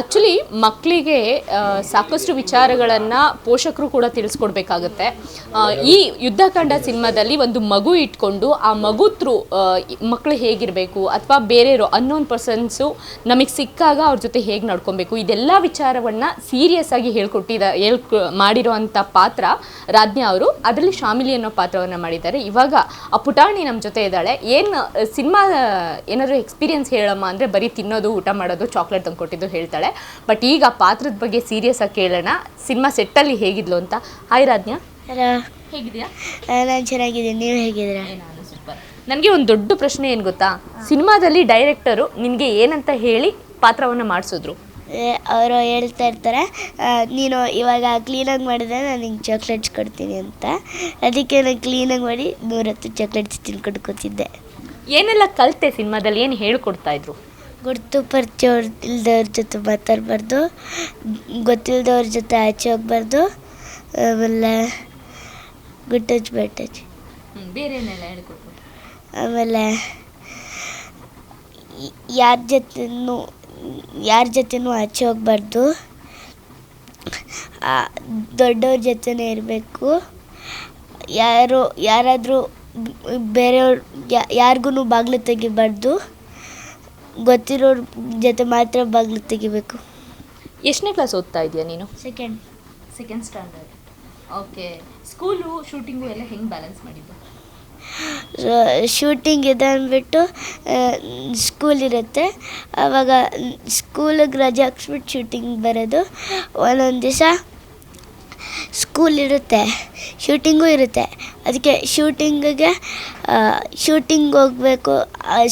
Actually ಮಕ್ಕಳಿಗೆ ಸಾಕಷ್ಟು ವಿಚಾರಗಳನ್ನು ಪೋಷಕರು ಕೂಡ ತಿಳಿಸ್ಕೊಡ್ಬೇಕಾಗತ್ತೆ. ಈ ಯುದ್ಧಕಾಂಡ ಸಿನಿಮಾದಲ್ಲಿ ಒಂದು ಮಗು ಇಟ್ಕೊಂಡು ಆ ಮಗು ತ್ರೂ ಮಕ್ಕಳು ಹೇಗಿರಬೇಕು ಅಥವಾ ಬೇರೆಯವರು ಅನ್ನೋನ್ ಪರ್ಸನ್ಸು ನಮಗೆ ಸಿಕ್ಕಾಗ ಅವ್ರ ಜೊತೆ ಹೇಗೆ ನಡ್ಕೊಬೇಕು? ಇದೆಲ್ಲ ವಿಚಾರವನ್ನು ಸೀರಿಯಸ್ ಆಗಿ ಹೇಳ್ಕೊಟ್ಟಿದ, ಹೇಳ್ಕೊ ಮಾಡಿರೋವಂಥ ಪಾತ್ರ ರಾಜ್ಞಾ ಅವರು. ಅದರಲ್ಲಿ ಶಾಮಿಲಿ ಅನ್ನೋ ಪಾತ್ರವನ್ನು ಮಾಡಿದ್ದಾರೆ. ಇವಾಗ ಆ ಪುಟಾಣಿ ನಮ್ಮ ಜೊತೆ ಇದ್ದಾಳೆ. ಏನು, ಸಿನಿಮಾ, ಏನಾದರೂ ಎಕ್ಸ್ಪೀರಿಯನ್ಸ್ ಹೇಳಮ್ಮ ಅಂದರೆ ಬರೀ ತಿನ್ನೋದು, ಊಟ ಮಾಡೋದು, ಚಾಕ್ಲೇಟ್ ತಂದು ಕೊಟ್ಟಿದ್ದು ಹೇಳ್ತಾಳೆ. ಬಟ್ ಈಗ ಪಾತ್ರದ ಬಗ್ಗೆ ಸೀರಿಯಸ್ ಆಗಿ ಕೇಳೋಣ. ಸಿನಿಮಾ ಸೆಟ್ಟಲ್ಲಿ ಹೇಗಿದ್ಲು ಅಂತ. ಹಾಯ್ ರಾಜ್ಞಾ ಹಲೋ ಹೇಗಿದೆಯಾ ನಾನು ಚೆನ್ನಾಗಿದ್ದೀನಿ. ನೀವು ಹೇಗಿದ್ದೀರಾ? ನನಗೆ ಒಂದು ದೊಡ್ಡ ಪ್ರಶ್ನೆ ಏನು ಗೊತ್ತಾ? ಸಿನಿಮಾದಲ್ಲಿ ಡೈರೆಕ್ಟರು ನಿನಗೆ ಏನಂತ ಹೇಳಿ ಪಾತ್ರವನ್ನು ಮಾಡಿಸಿದ್ರು? ಅವರು ಹೇಳ್ತಾ ಇರ್ತಾರೆ ನೀನು ಇವಾಗ ಕ್ಲೀನಾಗಿ ಮಾಡಿದ್ರೆ ನಾನು ನಿಂಗೆ ಚಾಕ್ಲೇಟ್ಸ್ ಕೊಡ್ತೀನಿ ಅಂತ. ಅದಕ್ಕೆ ನಾನು ಕ್ಲೀನಾಗಿ ಮಾಡಿ ನೂರತ್ತು ಚಾಕ್ಲೇಟ್ಸ್ ತಿನ್ಕೊಂಡು ಕೂತಿದ್ದೆ. ಏನೆಲ್ಲ ಕಲಿತೆ ಸಿನಿಮಾದಲ್ಲಿ? ಏನು ಹೇಳ್ಕೊಡ್ತಾ ಇದ್ರು? ಗುರ್ತು ಪರಿಚಯ ಇಲ್ದವ್ರ ಜೊತೆ ಮಾತಾಡಬಾರ್ದು. ಗೊತ್ತಿಲ್ದವ್ರ ಜೊತೆ ಆಚೆ ಹೋಗ್ಬಾರ್ದು. ಆಮೇಲೆ ಗುಡ್ ಟಚ್ ಬ್ಯಾಡ್ ಟಚ್ ಬೇರೆ ಏನೆಲ್ಲ ಹೇಳ್ಕೊಟ್ರು? ಆಮೇಲೆ ಯಾರ ಜೊತೆನೂ ಯಾರ ಜೊತೆನೂ ಆಚೆ ಹೋಗ್ಬಾರ್ದು. ದೊಡ್ಡವ್ರ ಜೊತೆನೇ ಇರಬೇಕು. ಯಾರು ಯಾರಾದರೂ ಬೇರೆಯವ್ರು ಯಾರಿಗೂ ಬಾಗಿಲು ತೆಗಿಬಾರ್ದು. ಗೊತ್ತಿರೋರ ಜೊತೆ ಮಾತ್ರ ಬಾಗಿಲು ತೆಗಿಬೇಕು. ಎಷ್ಟನೇ ಕ್ಲಾಸ್ ಓದ್ತಾ ಇದೆಯಾ ನೀನು? Second second standard okay school shooting ಎಲ್ಲ ಹೆಂಗೆ ಬ್ಯಾಲೆನ್ಸ್ ಮಾಡಿದ್ದು? ಶೂಟಿಂಗ್ ಇದೆ ಅಂದ್ಬಿಟ್ಟು ಸ್ಕೂಲ್ ಇರುತ್ತೆ. ಆವಾಗ ಸ್ಕೂಲಿಗೆ ರಜೆ ಹಾಕ್ಸ್ಬಿಟ್ಟು ಶೂಟಿಂಗ್ ಬರೋದು. ಒಂದೊಂದು ದಿವಸ ಸ್ಕೂಲ್ ಇರುತ್ತೆ ಶೂಟಿಂಗೂ ಇರುತ್ತೆ. ಅದಕ್ಕೆ ಶೂಟಿಂಗಿಗೆ ಶೂಟಿಂಗ್ ಹೋಗಬೇಕು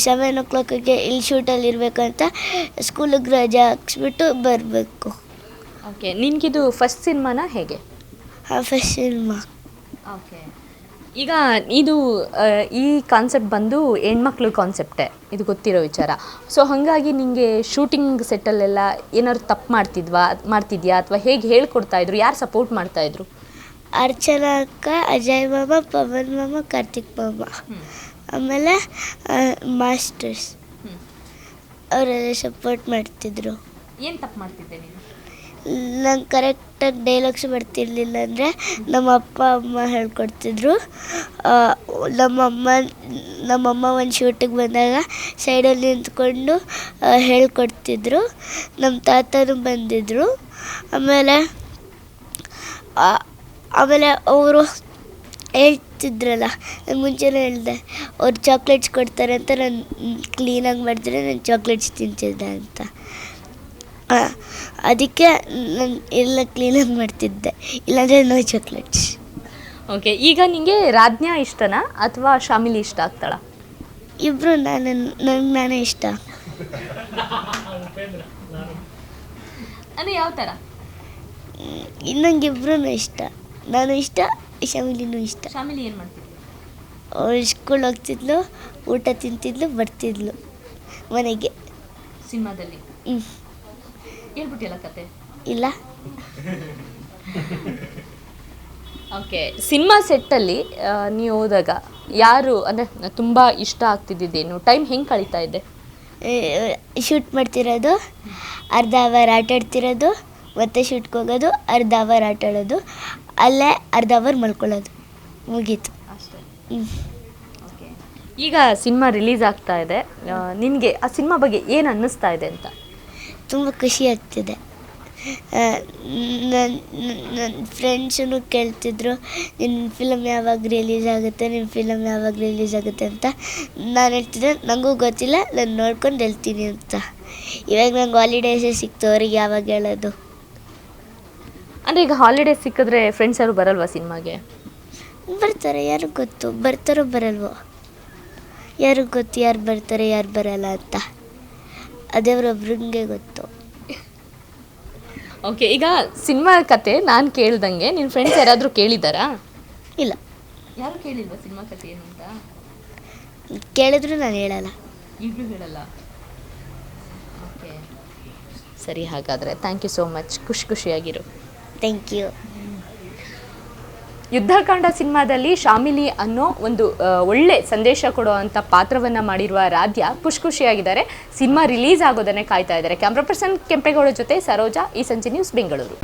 ಸೆವೆನ್ ಓ ಕ್ಲಾಕಿಗೆ ಇಲ್ಲಿ ಶೂಟಲ್ಲಿ ಇರಬೇಕು ಅಂತ ಸ್ಕೂಲಿಗೆ ರಜೆ ಹಾಕ್ಸ್ಬಿಟ್ಟು ಬರಬೇಕು. ಓಕೆ ನಿನಗಿದು ಫಸ್ಟ್ ಸಿನಿಮಾನ ಹೇಗೆ? ಹಾಂ ಫಸ್ಟ್ ಸಿನಿಮಾ ಓಕೆ ಈಗ ಇದು ಈ ಕಾನ್ಸೆಪ್ಟ್ ಬಂದು ಹೆಣ್ಮಕ್ಳು ಕಾನ್ಸೆಪ್ಟೇ ಇದು ಗೊತ್ತಿರೋ ವಿಚಾರ. ಸೊ ಹಾಗಾಗಿ ನಿಮಗೆ ಶೂಟಿಂಗ್ ಸೆಟ್ಟಲ್ಲೆಲ್ಲ ಏನಾದ್ರು ತಪ್ಪು ಮಾಡ್ತಿದ್ವಾ ಮಾಡ್ತಿದ್ಯಾ? ಅಥವಾ ಹೇಗೆ ಹೇಳ್ಕೊಡ್ತಾ ಇದ್ರು? ಯಾರು ಸಪೋರ್ಟ್ ಮಾಡ್ತಾ ಇದ್ರು? ಅರ್ಚನಾ ಅಕ್ಕ ಅಜಯ್ ಮಾಮ ಪವನ್ ಮಾಮ ಕಾರ್ತಿಕ್ ಮಾಮ. ಆಮೇಲೆ ಮಾಸ್ಟರ್ಸ್. ಅವರೆಲ್ಲ ಸಪೋರ್ಟ್ ಮಾಡ್ತಿದ್ರು. ಏನು ತಪ್ಪು ಮಾಡ್ತಿದ್ದೆ ನೀನು? ನಂಗೆ ಕರೆಕ್ಟಾಗಿ ಡೈಲಾಗ್ಸ್ ಬರ್ತಿರ್ಲಿಲ್ಲ ಅಂದರೆ ನಮ್ಮ ಅಪ್ಪ, ಅಮ್ಮ ಹೇಳ್ಕೊಡ್ತಿದ್ರು. ನಮ್ಮಮ್ಮ ನಮ್ಮಮ್ಮ ಒಂದು ಶೂಟಿಗೆ ಬಂದಾಗ ಸೈಡಲ್ಲಿ ನಿಂತ್ಕೊಂಡು ಹೇಳ್ಕೊಡ್ತಿದ್ರು. ನಮ್ಮ ತಾತನೂ ಬಂದಿದ್ದರು ಆಮೇಲೆ ಆಮೇಲೆ ಅವರು ಹೇಳ್ತಿದ್ರಲ್ಲ ನಾನು ಮುಂಚೆನೇ ಹೇಳಿದೆ, ಅವ್ರು ಚಾಕ್ಲೇಟ್ಸ್ ಕೊಡ್ತಾರೆ ಅಂತ ನಾನು ಕ್ಲೀನಾಗಿ ಮಾಡಿದ್ರೆ ನಾನು ಚಾಕ್ಲೇಟ್ಸ್ ತಿಂತಿದ್ದೆ ಅಂತ. ಅದಕ್ಕೆ ನಾನು ಎಲ್ಲ ಕ್ಲೀನಾಗಿ ಮಾಡ್ತಿದ್ದೆ. ಇಲ್ಲಾಂದರೆ ನೋ ಚಾಕ್ಲೇಟ್ಸ್ ಓಕೆ ಈಗ ನಿಮಗೆ ರಾಜ್ಞಾ ಇಷ್ಟನಾ ಅಥವಾ ಶಾಮಿಲಿ ಇಷ್ಟ ಆಗ್ತಾಳ? ಇಬ್ಬರು ನಾನು ನನಗೆ ನಾನೇ ಇಷ್ಟ. ಅಂದರೆ ಯಾವ ಥರ ನಂಗೆ ಇಬ್ಬರೂ ಇಷ್ಟ. ನಾನು ಇಷ್ಟ ಶಾಮಿಲಿನೂ ಇಷ್ಟ. ಶಾಮಿಲಿ ಏನು ಮಾಡ್ತಿದ್ದೆ ಅವಳು ಸ್ಕೂಲ್ ಹೋಗ್ತಿದ್ಲು ಊಟ ತಿಂತಿದ್ಲು ಬರ್ತಿದ್ಲು ಮನೆಗೆ. ಸಿನಿಮಾದಲ್ಲಿ? ಹ್ಞೂ ಹೇಳ್ಬಿಟ್ಟಿಲ್ಲ ಕತೆ? ಇಲ್ಲ. ಓಕೆ ಸಿನಿಮಾ ಸೆಟ್ಟಲ್ಲಿ ನೀವು ಹೋದಾಗ ಯಾರು ಅಂದರೆ ತುಂಬ ಇಷ್ಟ ಆಗ್ತಿದ್ದೇನು ಟೈಮ್ ಹೆಂಗೆ ಕಳೀತಾ ಇದ್ದೆ ಶೂಟ್ ಮಾಡ್ತಿರೋದು ಅರ್ಧ ಅವರ್ ಆಟ ಆಡ್ತಿರೋದು ಮತ್ತೆ ಶೂಟ್ಗೆ ಹೋಗೋದು ಅರ್ಧ ಅವರ್ ಆಟ ಆಡೋದು ಅಲ್ಲೇ ಅರ್ಧ ಅವರ್ ಮಲ್ಕೊಳ್ಳೋದು. ಮುಗೀತು. ಅಷ್ಟೇ. ಈಗ ಸಿನಿಮಾ ರಿಲೀಸ್ ಆಗ್ತಾ ಇದೆ. ನಿನಗೆ ಆ ಸಿನಿಮಾ ಬಗ್ಗೆ ಏನು ಅನ್ನಿಸ್ತಾ ಇದೆ ಅಂತ? ತುಂಬ ಖುಷಿ ಆಗ್ತಿದೆ. ನನ್ನ ನನ್ನ ಫ್ರೆಂಡ್ಸೂ ಕೇಳ್ತಿದ್ರು ನಿನ್ನ ಫಿಲಮ್ ಯಾವಾಗ ರಿಲೀಸ್ ಆಗುತ್ತೆ ನಿನ್ನ ಫಿಲಮ್ ಯಾವಾಗ ರಿಲೀಸ್ ಆಗುತ್ತೆ ಅಂತ. ನಾನು ಹೇಳ್ತಿದ್ದೆ ನನಗೂ ಗೊತ್ತಿಲ್ಲ ನಾನು ನೋಡ್ಕೊಂಡು ಹೇಳ್ತೀನಿ ಅಂತ. ಇವಾಗ ನಂಗೆ ಹಾಲಿಡೇಸೇ ಸಿಕ್ತು ಅವ್ರಿಗೆ ಯಾವಾಗ ಹೇಳೋದು? ಅಂದರೆ ಈಗ ಹಾಲಿಡೇ ಸಿಕ್ಕಿದ್ರೆ ಫ್ರೆಂಡ್ಸ್ ಯಾರು ಬರಲ್ವಾ ಸಿನಿಮಾಗೆ? ಬರ್ತಾರೆ ಯಾರಿಗೂ ಗೊತ್ತು? ಬರ್ತಾರೋ ಬರಲ್ವೋ? ಯಾರಿಗೂ ಗೊತ್ತು ಯಾರು ಬರ್ತಾರೆ ಯಾರು ಬರಲ್ಲ ಅಂತ? ಅದೇವ್ರೊಬ್ರಿಗೆ ಗೊತ್ತು. ಓಕೆ ಈಗ ಸಿನಿಮಾ ಕತೆ ನಾನು ಕೇಳ್ದಂಗೆ ನಿನ್ನ ಫ್ರೆಂಡ್ಸ್ ಯಾರಾದರೂ ಕೇಳಿದ್ದಾರಾ? ಇಲ್ಲ. ಯಾರು ಕೇಳಿಲ್ವಾ ಸಿನಿಮಾ ಕತೆ ಏನು ಅಂತ? ಕೇಳಿದ್ರು ನಾನು ಹೇಳಲ್ಲ. ಈಗಲೂ ಹೇಳಲ್ಲ. ಓಕೆ ಸರಿ ಹಾಗಾದರೆ ಥ್ಯಾಂಕ್ ಯು ಸೋ ಮಚ್ ಖುಷಿ ಖುಷಿಯಾಗಿರು. ಥ್ಯಾಂಕ್ ಯು ಯುದ್ಧಕಾಂಡ ಸಿನಿಮಾದಲ್ಲಿ ಶಾಮಿಲಿ ಅನ್ನೋ ಒಂದು ಒಳ್ಳೆ ಸಂದೇಶ ಕೊಡುವಂತ ಪಾತ್ರವನ್ನ ಮಾಡಿರುವ ರಾಧ್ಯ ಖುಷಿ ಖುಷಿಯಾಗಿದ್ದಾರೆ ಸಿನಿಮಾ ರಿಲೀಸ್ ಆಗೋದನ್ನೇ ಕಾಯ್ತಾ ಇದ್ದಾರೆ. ಕ್ಯಾಮ್ರಾ ಪರ್ಸನ್ ಕೆಂಪೇಗೌಡ ಜೊತೆ ಸರೋಜಾ, ಈ ಸಂಜೆ ನ್ಯೂಸ್ ಬೆಂಗಳೂರು.